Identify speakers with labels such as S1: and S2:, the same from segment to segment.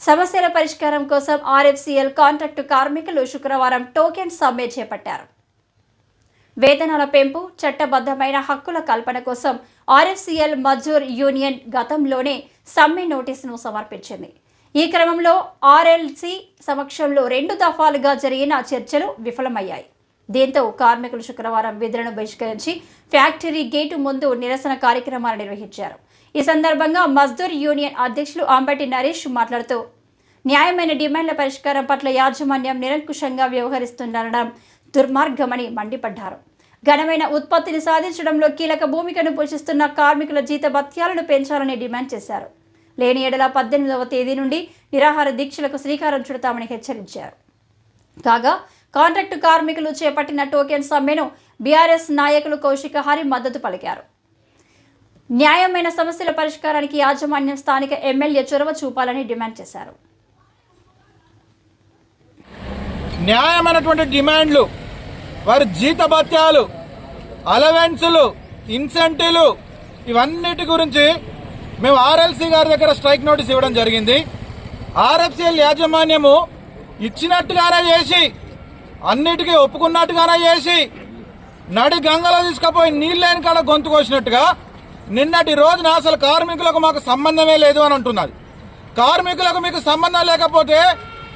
S1: సమస్యల పరిష్కారం కోసం ఆర్ఎఫ్సిఎల్ కాంట్రాక్టు కార్మికులు శుక్రవారం టోకెన్ సమ్మె చేపట్టారు. వేతనాల పెంపు చట్టబద్ధమైన హక్కుల కల్పన కోసం ఆర్ఎఫ్సిఎల్ మజూర్ యూనియన్ గతంలోనే సమ్మె నోటీసును సమర్పించింది. ఈ క్రమంలో ఆర్ఎల్సి సమక్షంలో రెండు దఫాలుగా జరిగిన చర్చలు విఫలమయ్యాయి. దీంతో కార్మికులు శుక్రవారం విధులను బహిష్కరించి ఫ్యాక్టరీ గేటు ముందు నిరసన కార్యక్రమాలు నిర్వహించారు. ఈ సందర్భంగా మజ్దూర్ యూనియన్ అధ్యక్షులు అంబటి నరేష్ మాట్లాడుతూ న్యాయమైన డిమాండ్ల పరిష్కారం పట్ల యాజమాన్యం నిరంకుశంగా వ్యవహరిస్తుండడం దుర్మార్గమని మండిపడ్డారు. ఘనమైన ఉత్పత్తిని సాధించడంలో కీలక భూమికను పోషిస్తున్న కార్మికుల జీత భత్యాలను పెంచాలని డిమాండ్ చేశారు. లేని ఏడల పద్దెనిమిదవ తేదీ నుండి నిరాహార దీక్షలకు శ్రీకారం చుడతామని హెచ్చరించారు. కాగా కాంట్రాక్టు కార్మికులు చేపట్టిన టోకెన్ సమ్మెను బీఆర్ఎస్ నాయకులు కౌశిక హరి మద్దతు పలికారు. న్యాయమైన సమస్యల పరిష్కారానికి యాజమాన్యం స్థానిక ఎమ్మెల్యే చొరవ చూపాలని డిమాండ్ చేశారు.
S2: న్యాయమైనటువంటి డిమాండ్లు వారి జీతభత్యాలు అలవెన్సులు ఇన్సెంటివ్లు ఇవన్నిటి గురించి మేము ఆర్ఎల్సీ గారి దగ్గర స్ట్రైక్ నోటీస్ ఇవ్వడం జరిగింది. ఆర్ఎఫ్సిఎల్ యాజమాన్యము ఇచ్చినట్టుగానే చేసి అన్నిటికీ ఒప్పుకున్నట్టుగానే చేసి నడి గంగలో తీసుకుపోయి నీళ్ళని కాడ గొంతు కోసినట్టుగా నిన్నటి రోజున అసలు కార్మికులకు మాకు సంబంధమే లేదు అని అంటున్నది కార్మికులకు మీకు సంబంధం లేకపోతే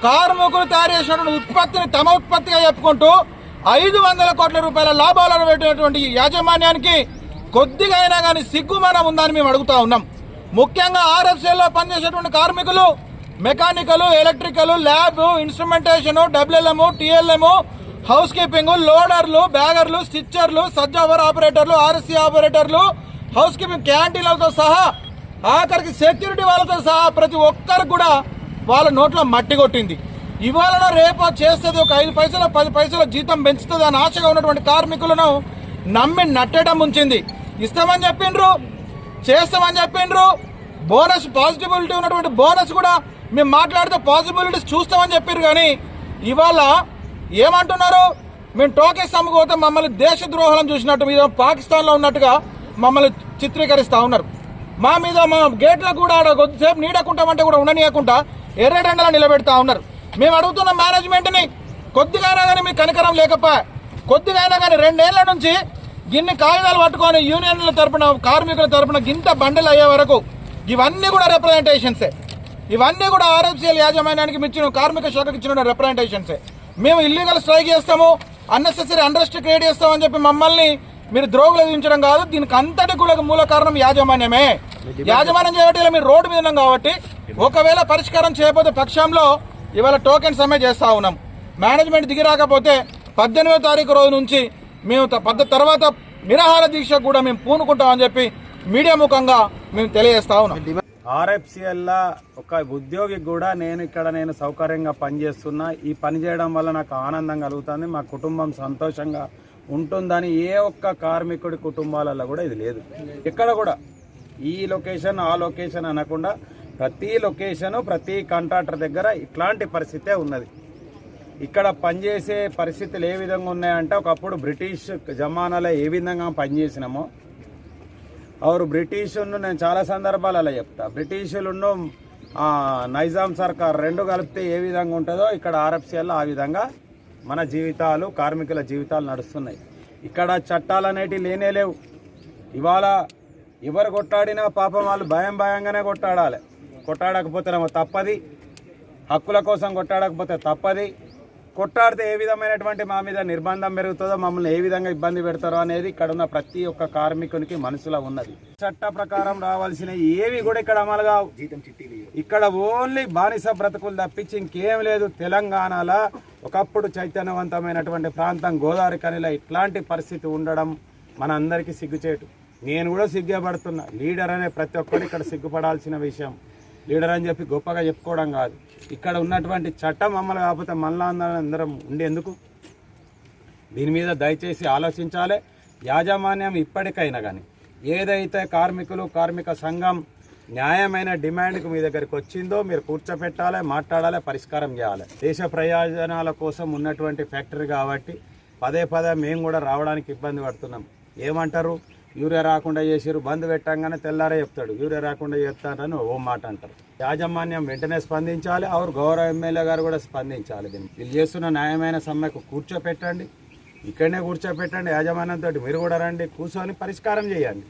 S2: కార్మికులు తయారు చేసినటువంటి ఉత్పత్తిని తమ ఉత్పత్తిగా చెప్పుకుంటూ ఐదు వందల కోట్ల రూపాయల లాభాలను పెట్టినటువంటి యాజమాన్యానికి కొద్దిగా అయినా కానీ సిగ్గుమానం ఉందని మేము అడుగుతా ఉన్నాం. ముఖ్యంగా ఆర్ఎఫ్సీలో పనిచేసేటువంటి కార్మికులు mechanical electrical lab instrumentation WLM TLM housekeeping లోడర్లు బ్యాగర్లు స్టిచ్చర్లు సజ్జ ఆపరేటర్లు ఆర్ఎస్సీ ఆపరేటర్లు హౌస్ కీపింగ్ క్యాంటీన్లతో సహా ఆఖరికి సెక్యూరిటీ వాళ్ళతో సహా ప్రతి ఒక్కరికి కూడా వాళ్ళ నోట్లో మట్టి కొట్టింది. ఇవాళ రేపు చేస్తుంది ఒక ఐదు పైసలు పది పైసల జీతం పెంచుతుంది అని ఆశగా ఉన్నటువంటి కార్మికులను నమ్మి నట్టడం ఉంచింది ఇస్తామని చెప్పిండ్రు చేస్తామని చెప్పిండ్రు. బోనస్ పాజిటిబిలిటీ ఉన్నటువంటి బోనస్ కూడా మేము మాట్లాడితే పాజిబిలిటీస్ చూస్తామని చెప్పారు కానీ ఇవాళ ఏమంటున్నారు? మేము టోకెన్స్ అమ్ముకోతే మమ్మల్ని దేశద్రోహం చూసినట్టు మీద పాకిస్తాన్లో ఉన్నట్టుగా మమ్మల్ని చిత్రీకరిస్తూ ఉన్నారు. మా మీద మా గేట్లకు కూడా ఆడ కొద్దిసేపు నీడకుంటామంటే కూడా ఉండనీయకుండా ఎర్రడండలా నిలబెడతా ఉన్నారు. మేము అడుగుతున్న మేనేజ్మెంట్ని కొద్దిగానే కానీ మీకు కనికరం లేకపోయా కొద్దిగా కానీ రెండేళ్ళ నుంచి గిన్ని కాగితాలు పట్టుకొని యూనియన్ల తరపున కార్మికుల తరపున గింత బండలు అయ్యే వరకు ఇవన్నీ కూడా రిప్రజెంటేషన్సే ఇవన్నీ కూడా ఆర్ఎఫ్సీఎల్ యాజమాన్యానికి మించిన కార్మిక శాఖకు ఇచ్చిన రిప్రజెంటేషన్సే మేము ఇల్లీగల్ స్ట్రైక్ చేస్తాము అన్నెసెసరీ అండర్స్ట్ క్రియేట్ చేస్తామని చెప్పి మమ్మల్ని మీరు ద్రోగులు విధించడం కాదు దీనికి అంతటి కూడా మూల కారణం యాజమాన్యమే. యాజమాన్యం చేయబట్టి మీరు రోడ్డు మీద ఉన్నాం కాబట్టి ఒకవేళ పరిష్కారం చేయకపోతే పక్షంలో ఇవాళ టోకెన్ సమ్మె చేస్తా ఉన్నాం. మేనేజ్మెంట్ దిగి రాకపోతే పద్దెనిమిదో తారీఖు రోజు నుంచి మేము త- పద్ద తర్వాత నిరాహార దీక్ష కూడా మేము పూనుకుంటామని చెప్పి మీడియా ముఖంగా మేము తెలియజేస్తా ఉన్నాం.
S3: ఆర్ఎఫ్సిఎల్ ఒక ఉద్యోగికి కూడా నేను ఇక్కడ నేను సౌకర్యంగా పనిచేస్తున్నా. ఈ పని చేయడం వల్ల నాకు ఆనందం కలుగుతుంది మా కుటుంబం సంతోషంగా ఉంటుందని ఏ ఒక్క కార్మికుడి కుటుంబాలలో కూడా ఇది లేదు. ఇక్కడ కూడా. ఈ లొకేషన్ ఆ లొకేషన్ అనకుండా ప్రతి లొకేషను ప్రతి కాంట్రాక్టర్ దగ్గర ఇట్లాంటి పరిస్థితే ఉన్నది. ఇక్కడ పనిచేసే పరిస్థితులు ఏ విధంగా ఉన్నాయంటే ఒకప్పుడు బ్రిటిష్ జమానాలో ఏ విధంగా పనిచేసినామో అవరు బ్రిటిషును నేను చాలా సందర్భాలలో చెప్తా. బ్రిటిషులను నైజాం సర్కార్ రెండు కలిపితే ఏ విధంగా ఉంటుందో ఇక్కడ ఆర్ఎఫ్సిఎల్ ఆ విధంగా మన జీవితాలు కార్మికుల జీవితాలు నడుస్తున్నాయి. ఇక్కడ చట్టాలు అనేటివి లేనే లేవు. ఇవాళ ఎవరు కొట్టాడినా పాపం వాళ్ళు భయం భయంగానే కొట్టాడాలి. కొట్టాడకపోతేనేమో తప్పది. హక్కుల కోసం కొట్టాడకపోతే తప్పది. కొట్టాడితే ఏ విధమైనటువంటి మా మీద నిర్బంధం పెరుగుతుందో మమ్మల్ని ఏ విధంగా ఇబ్బంది పెడతారో అనేది ఇక్కడ ఉన్న ప్రతి ఒక్క కార్మికునికి మనసులో ఉన్నది. చట్ట ప్రకారం రావాల్సిన ఏవి కూడా ఇక్కడ అమలు కావు. ఇక్కడ ఓన్లీ బానిస బ్రతుకులు తప్పించి ఇంకేం లేదు. తెలంగాణలో ఒకప్పుడు చైతన్యవంతమైనటువంటి ప్రాంతం గోదావరి కనిలో ఇట్లాంటి పరిస్థితి ఉండడం మన అందరికీ సిగ్గుచేటు. నేను కూడా సిగ్గుపడుతున్నా. లీడర్ అనే ప్రతి ఒక్కరు ఇక్కడ సిగ్గుపడాల్సిన విషయం. లీడర్ అని చెప్పి గొప్పగా చెప్పుకోవడం కాదు. ఇక్కడ ఉన్నటువంటి చట్టం అమలు కాకపోతే మళ్ళా అందరం ఉండేందుకు? దీని మీద దయచేసి ఆలోచించాలి. యాజమాన్యం ఇప్పటికైనా కానీ ఏదైతే కార్మికులు కార్మిక సంఘం న్యాయమైన డిమాండ్కి మీ దగ్గరికి వచ్చిందో మీరు కూర్చోపెట్టాలి మాట్లాడాలి పరిష్కారం చేయాలి. దేశ ప్రయోజనాల కోసం ఉన్నటువంటి ఫ్యాక్టరీ కాబట్టి పదే పదే మేము కూడా రావడానికి ఇబ్బంది పడుతున్నాం. ఏమంటారు? యూరియా రాకుండా చేసిరు బంద్ పెట్టంగానే తెల్లారే చెప్తాడు. యూరియా రాకుండా చేస్తానని ఓ మాట అంటారు. యాజమాన్యం వెంటనే స్పందించాలి ఆరు గౌరవ ఎమ్మెల్యే గారు కూడా స్పందించాలి దీన్ని. వీళ్ళు చేస్తున్న న్యాయమైన సమ్మెకు కూర్చోపెట్టండి ఇక్కడనే కూర్చోపెట్టండి యాజమాన్యంతో మీరు కూడా రండి కూర్చొని పరిష్కారం చేయండి.